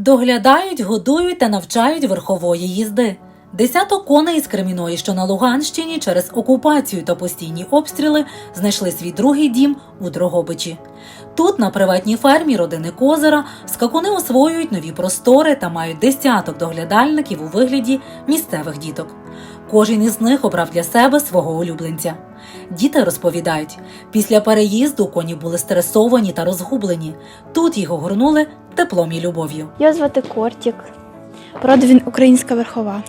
Доглядають, годують та навчають верхової їзди. Десяток коней із Креміної, що на Луганщині, через окупацію та постійні обстріли знайшли свій другий дім у Дрогобичі. Тут, на приватній фермі родини Козира, скакуни освоюють нові простори та мають десяток доглядальників у вигляді місцевих діток. Кожен із них обрав для себе свого улюбленця. Діти розповідають, після переїзду коні були стресовані та розгублені. Тут їх огорнули теплом і любов'ю. Його звати Кортік. Порода він українська верхова.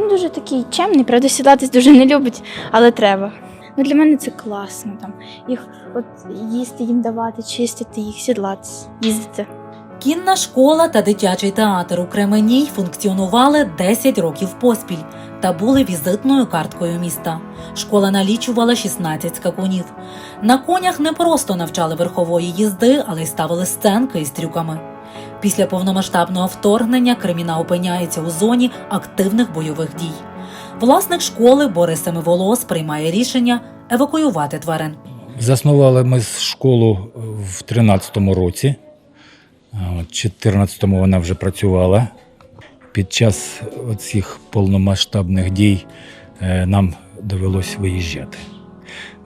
Він дуже такий чемний, правда, сідатись дуже не любить, але треба. Ну, для мене це класно. Там їх от їсти їм давати, чистити їх, сідлатись, їздити. Кінна школа та дитячий театр у Кременній функціонували 10 років поспіль та були візитною карткою міста. Школа налічувала 16 скакунів. На конях не просто навчали верхової їзди, але й ставили сценки із трюками. Після повномасштабного вторгнення Креміна опиняється у зоні активних бойових дій. Власник школи Борис Семиволос приймає рішення евакуювати тварин. Заснували ми школу в 13-му році. В 14-му вона вже працювала. Під час цих повномасштабних дій е, нам довелось виїжджати.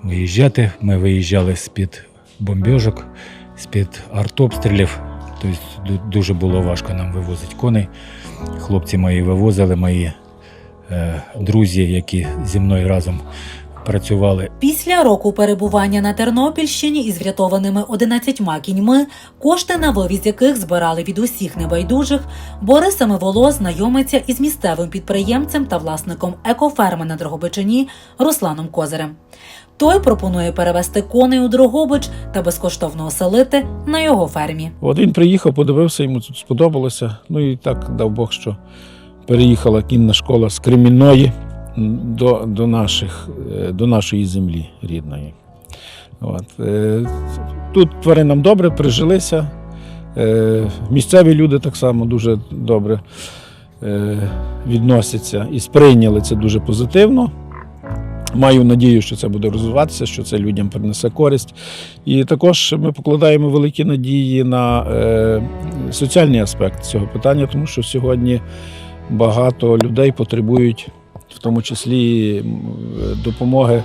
Виїжджати. Ми виїжджали з-під бомбіжок, з-під артобстрілів. Тобто ду- дуже було важко нам вивозити коней. Хлопці мої вивозили, мої е, друзі, які зі мною разом працювали Після року перебування на Тернопільщині із врятованими 11 кіньми, кошти на вивіз яких збирали від усіх небайдужих, Борис Семиволо знайомиться із місцевим підприємцем та власником екоферми на Дрогобичині Русланом Козирем. Той пропонує перевезти коней у Дрогобич та безкоштовно оселити на його фермі. От він приїхав, подивився, йому тут сподобалося. Ну і так дав Бог, що переїхала кінна школа з Кремінної до, до, наших, е, до нашої землі рідної. От. е, Тут тваринам добре, прижилися. Е, Місцеві люди так само дуже добре відносяться і сприйняли це дуже позитивно. Маю надію, що це буде розвиватися, що це людям принесе користь. І також ми покладаємо великі надії на е, соціальний аспект цього питання, тому що сьогодні багато людей потребують, в тому числі допомоги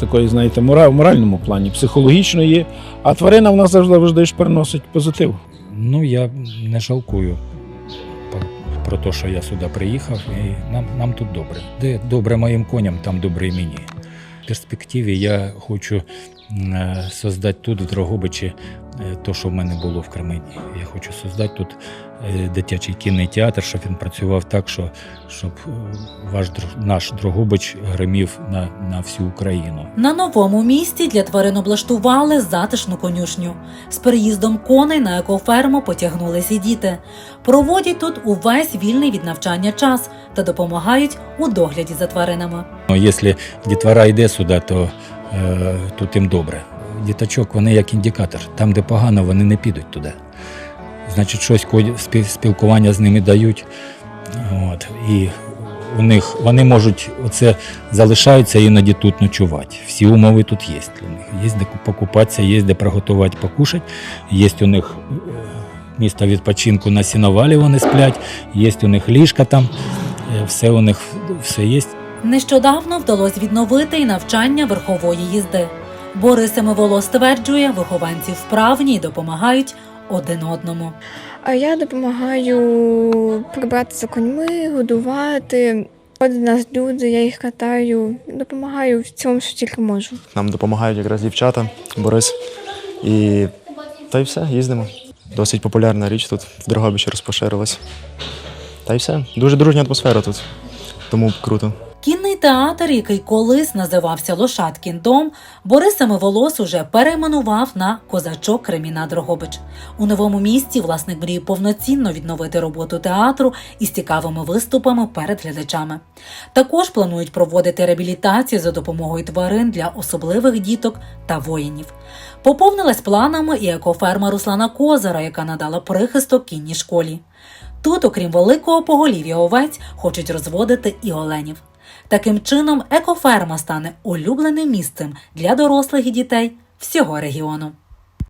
такої, знаєте, в моральному плані, психологічної. А тварина в нас завжди ж приносить позитив. Ну, я не жалкую про- те, що я сюди приїхав, і нам, нам тут добре. Де добре моїм коням, там добре і мені. В перспективі я хочу е, создати тут, в Дрогобичі, то, що в мене було в Кремені. Я хочу создати тут е, дитячий кінний театр, щоб він працював так, що, щоб е, ваш наш Дрогобич гримів на, на всю Україну. На новому місці для тварин облаштували затишну конюшню. З переїздом коней на екоферму потягнулись і діти. Проводять тут увесь вільний від навчання час та допомагають у догляді за тваринами. Ну, якщо дітвора йде сюди, то е, тут їм добре. Діточок вони як індикатор. Там, де погано, вони не підуть туди. Значить, щось спілкування з ними дають. От, і у них вони можуть оце залишаються іноді тут ночувати. Всі умови тут є для них. Є де покупатися, є де приготувати покушати, є у них е, місто відпочинку на сіновалі вони сплять, є у них ліжка там, е, все у них все є. Нещодавно вдалося відновити і навчання верхової їзди. Борис Семиволо стверджує, вихованці вправні й допомагають один одному. А я допомагаю прибрати за коньми, годувати. Ходять нас люди, я їх катаю, допомагаю в цьому, що тільки можу. Нам допомагають якраз дівчата, Борис. І та й все, їздимо. Досить популярна річ тут в Дрогобичі розпоширилась. Та й все. Дуже дружня атмосфера тут. Тому круто. Кінний театр, який колись називався Лошадкін дом, Борис Семиволос уже перейменував на Козачок Креміна Дрогобич. У новому місті власник мріє повноцінно відновити роботу театру із цікавими виступами перед глядачами. Також планують проводити реабілітацію за допомогою тварин для особливих діток та воїнів. Поповнилась планами і екоферма Руслана Козара, яка надала прихисток кінній школі. Тут, окрім великого поголів'я овець, хочуть розводити і оленів. Таким чином, екоферма стане улюбленим місцем для дорослих і дітей всього регіону.